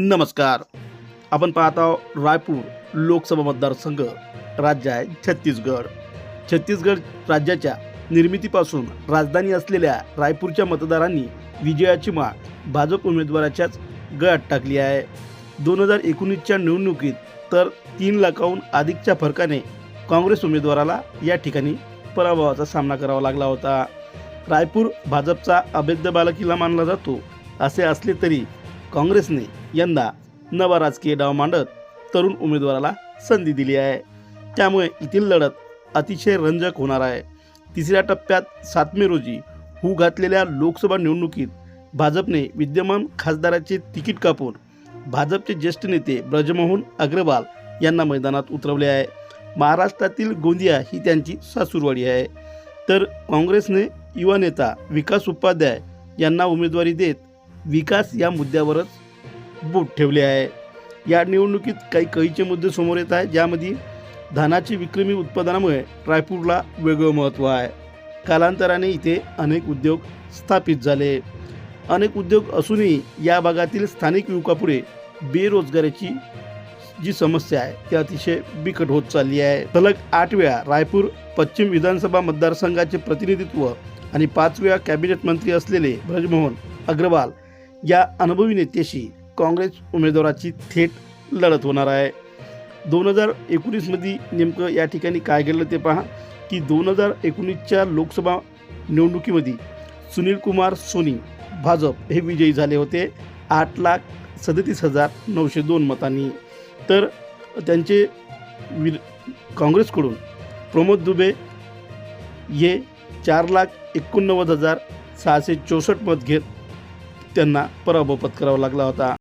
नमस्कार. आपण पाहत आहोत रायपूर लोकसभा मतदारसंघ राज्य आहे छत्तीसगड. छत्तीसगड राज्याच्या निर्मितीपासून राजधानी असलेल्या रायपूरच्या मतदारांनी विजयाची माळ भाजप उमेदवाराच्याच गळ्यात टाकली आहे. दोन हजार एकोणीसच्या निवडणुकीत तर तीन लाखाहून अधिकच्या फरकाने काँग्रेस उमेदवाराला या ठिकाणी पराभवाचा सामना करावा लागला होता. रायपूर भाजपचा अभेद्य बालकिल्ला मानला जातो असे असले तरी काँग्रेसने यंदा नवा राजकीय डाव मांडत तरुण उमेदवाराला संधी दिली आहे. त्यामुळे येथील लढत अतिशय रंजक होणार आहे. तिसऱ्या टप्प्यात सात मे रोजी हू घातलेल्या लोकसभा निवडणुकीत भाजपने विद्यमान खासदाराचे तिकीट कापून भाजपचे ज्येष्ठ नेते ब्रजमोहन अग्रवाल यांना मैदानात उतरवले आहे. महाराष्ट्रातील गोंदिया ही त्यांची सासूरवाडी आहे. तर काँग्रेसने युवा नेता विकास उपाध्याय यांना उमेदवारी देत विकास या मुद्द्यावरच बोट ठेवले आहे. या निवडणुकीत काही कळीचे मुद्दे समोर येत आहेत ज्यामध्ये धानाची विक्रमी उत्पादनामुळे रायपूरला वेगळं महत्त्व आहे. कालांतराने इथे अनेक उद्योग स्थापित झाले. अनेक उद्योग असूनही या भागातील स्थानिक युवकापुढे बेरोजगारीची जी समस्या आहे ती अतिशय बिकट होत चालली आहे. सलग आठ वेळा रायपूर पश्चिम विधानसभा मतदारसंघाचे प्रतिनिधित्व आणि पाच वेळा कॅबिनेट मंत्री असलेले ब्रजमोहन अग्रवाल या अनुभवी नेत्याशी काँग्रेस उमेदवाराची थेट लढत होणार आहे. दोन हजार एकोणीसमध्ये नेमकं या ठिकाणी काय घडलं ते पहा. की दोन हजार एकोणीसच्या लोकसभा निवडणुकीमध्ये सुनील कुमार सोनी भाजप हे विजयी झाले होते. आठ लाख सदतीस हजार नऊशे दोन मतांनी. तर त्यांचे विर काँग्रेसकडून प्रमोद दुबे हे चार लाख एकोणनव्वद हजार सहाशे चौसष्ट मत घेत त्यांना पराभव पत्करावा लागला होता.